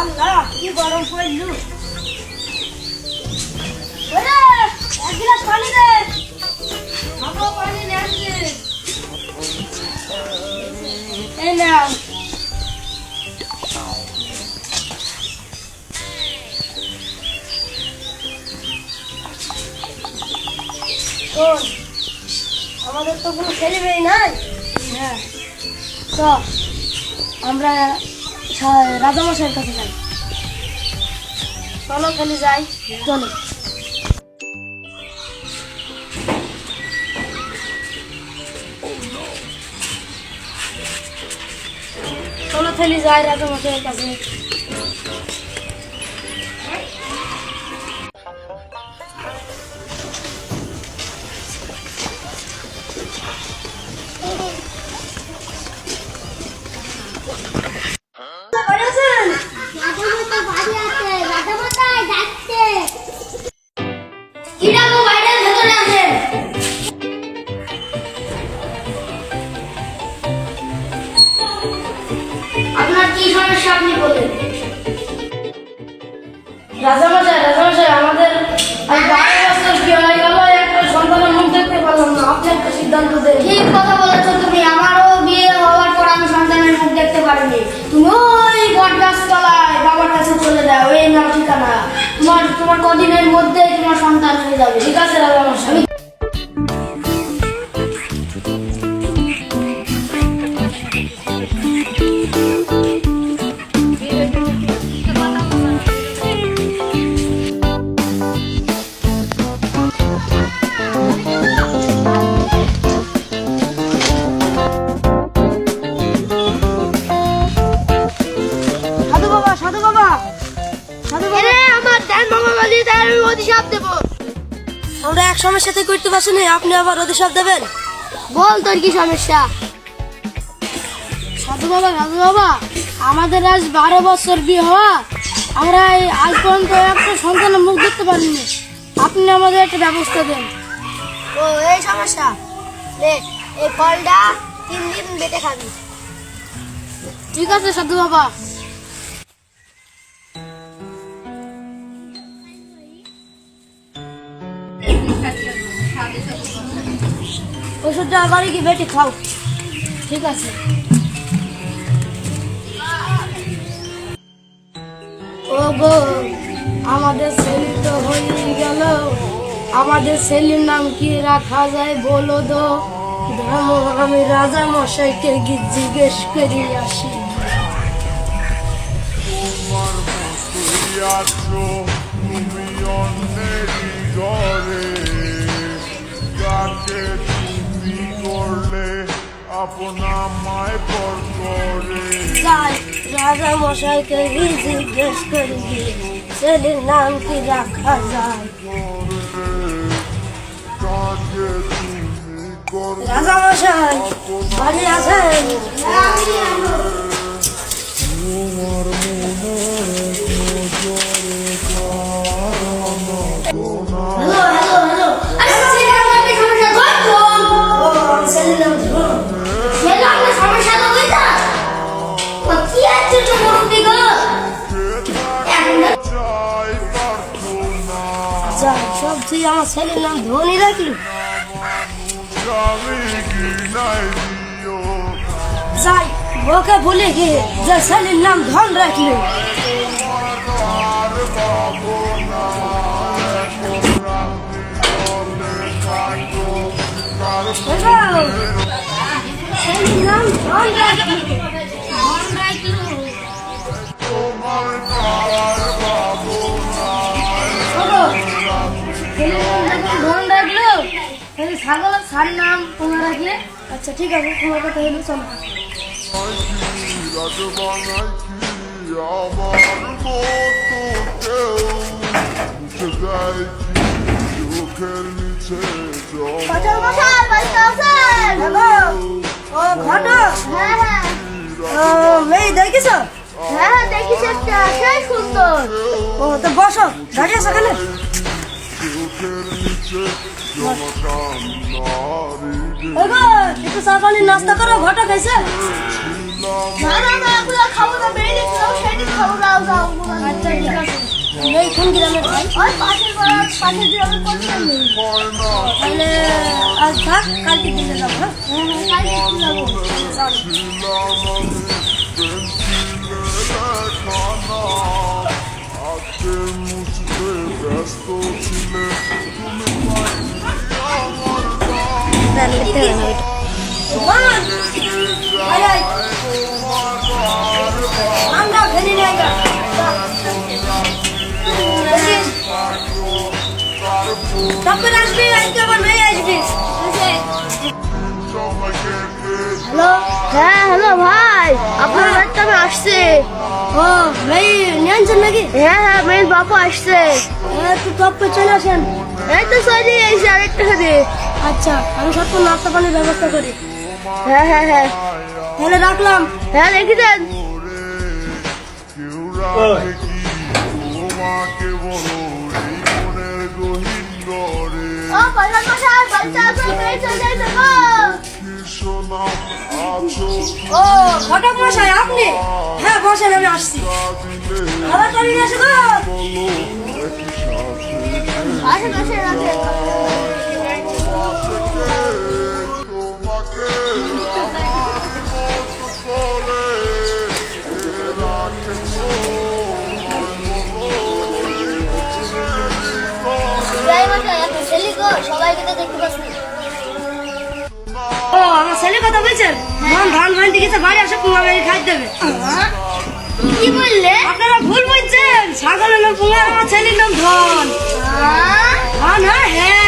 আল্লাহ কি গরম পড়লু? ওরে এক গ্লাস পানি দে। খাব পানি দে এই নাও। আমাদের তো কোনো ছেলেমেয়ে নাই? হ্যাঁ। তো আমরা রাজামশাইয়ের কাছে যাই। চলো খালি যাই। চলো। চলো খালি যাই রাজামশাইয়ের কাছে। রাজামশাই রাজামশাই সন্তানের মুখ দেখতে সিদ্ধান্ত দেন। ঠিক কথা বলেছ তুমি। আমারও বিয়ে হওয়ার পর আমি সন্তানের মুখ দেখতে পারিনি। তুমি ওই বট গাছ তলায় বাবার কাছে চলে যাও। এই নাও ঠিকানা। তোমার তোমার কদিনের মধ্যেই তোমার সন্তান হয়ে যাবে। ঠিক আছে রাজামশাই সমস্যাতে করতে পারছেন আপনি আবার অভিশাপ দেবেন? বল তোর কি সমস্যা? সাধু বাবা সাধু বাবা আমাদের আজ বারো বছর বিয়ে হওয়া আমরা এই আজ পর্যন্ত একটা সন্তানের মুখ দেখতে পারিনি। আপনি আমাদের একটা ব্যবস্থা দেন। ও এই সমস্যা। এই ফলটা তিন দিন বেটে খাবি। ঠিক আছে সাধু বাবা। ওষুধটা বাড়ি কি বেটে খাও। ঠিক আছে। ও গো আমাদের ছেলে তো হয়ে গেল। আমাদের ছেলের নাম কি রাখা যায় বলো তো? আমি রাজা মশাইকে গিয়ে জিজ্ঞেস করি আসি। তুমি আপনা মায় পর করে যাই রাজা মশাইকে জিজ্ঞেস করি ছেলের নাম কি রাখা যায়? রাজা মশাই বাড়ি আছেন? তুই আমার ছেলের নাম ধনী রাখলি। যাই ওকে বলে গিয়ে যে ছেলের নাম ধন রাখলি। ছেলের নাম ধন রাখলি তাহলে ছাগল সার নাম তোমার রাখলে? আচ্ছা ঠিক আছে তোমার কথা হলো চলো। হ্যাঁ হ্যাঁ। দেখিস? হ্যাঁ হ্যাঁ দেখিস একটা। সুন্দর। ও তো বসো দাঁড়িয়ে আছো এখানে চোখের নিচে জমা কান্নারি ওগো একটু চা পানি নাস্তা করো ঘটক এসে না না না এগুলো খাবো না বেরিয়ে খাও সেদিন খাবো যাও যাও কোন গ্রামের ভাই ওই পাশের পাড়া পাশের গ্রামের কোথায় নেই তাহলে আজ থাক কালকে দিলে যাবো হ্যাঁ কালকে একটু যাবো তারপর আসবি আজকে মেয়ে আসবি। হ্যালো? হ্যাঁ হ্যালো ভাই। আপনার বাড়িতে আমি আসছি। ও ভাই নিয়ে আনছেন নাকি? হ্যাঁ হ্যাঁ মেয়ের বাবা আসছে। হ্যাঁ একটু টপকে চলে আসেন। এই তো সরি এসে আরেক টাকা দিয়ে আচ্ছা আমি সব নাস্তা পানির ব্যবস্থা করি। হ্যাঁ হ্যাঁ হ্যাঁ। তাহলে রাখলাম। হ্যাঁ রেখে দেন। ও ঘটক মশাই আপনি? হ্যাঁ বসেন আমি আসছি। আসেন আসেন আসেন। ও আমার ছেলে কথা বলছেন ধান ধান ধান দিকে বাড়ি আসে পুঙ্গা মেরে খাই দেবে কি বললে আপনারা ভুল বুঝছেন। ছাগলের নাম পুঙ্গা আমার ছেলের নাম ধন। ধন হ্যাঁ হ্যাঁ।